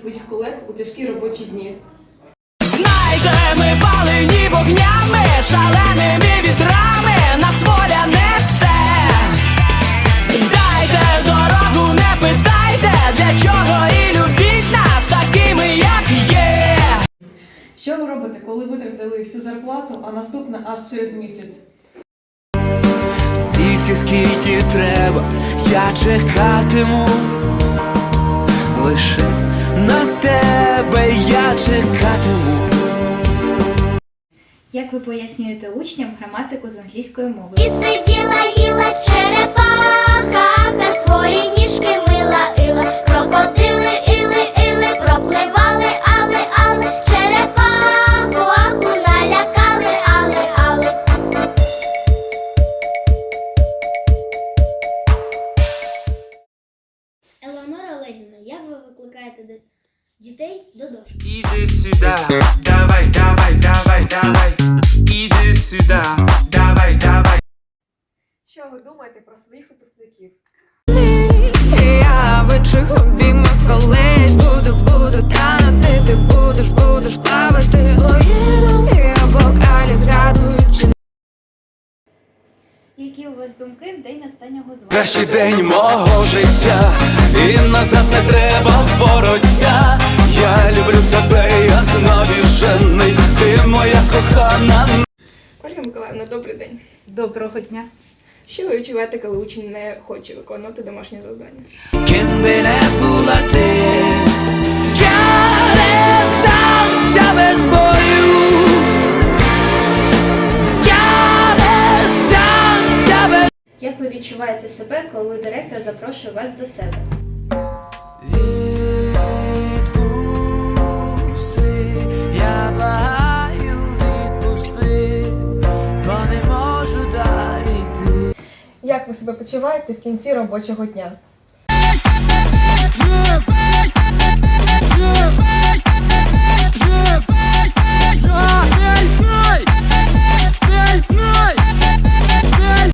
своїх колег у тяжкі робочі дні. Знайте, ми палені вогнями, шаленими вітрами, нас воля несе. Дайте дорогу, не питайте, для чого і любіть нас такими, як є. Що ви робите, коли витратили всю зарплату, а наступна аж через місяць? Стільки, скільки треба, я чекатиму. Лише на тебе я чекатиму. Як ви пояснюєте учням граматику з англійської мови? І сиділа, їла черепаха, викликаєте дітей до дошки? Иди сюда, давай, давай, давай, давай. Иди сюда, давай, давай. Що ви думаєте про своїх випускників? Я в інших обіймах колись буду, буду танути, ти будеш, будеш плавати свої думки, а бокалі згадуючи Які у вас думки в день останнього звання? Кращий день мого життя, і назад не треба вороття. Я люблю тебе, як навіжений, ти моя кохана. Ольга Миколаївна, добрий день. Доброго дня. Що ви відчуваєте, коли учень не хоче виконувати домашнє завдання? Ким би не була ти, я не здамся без бою. Я не здамся без Як ви відчуваєте себе, коли директор запрошує вас до себе? Як ви себе почуваєте в кінці робочого дня?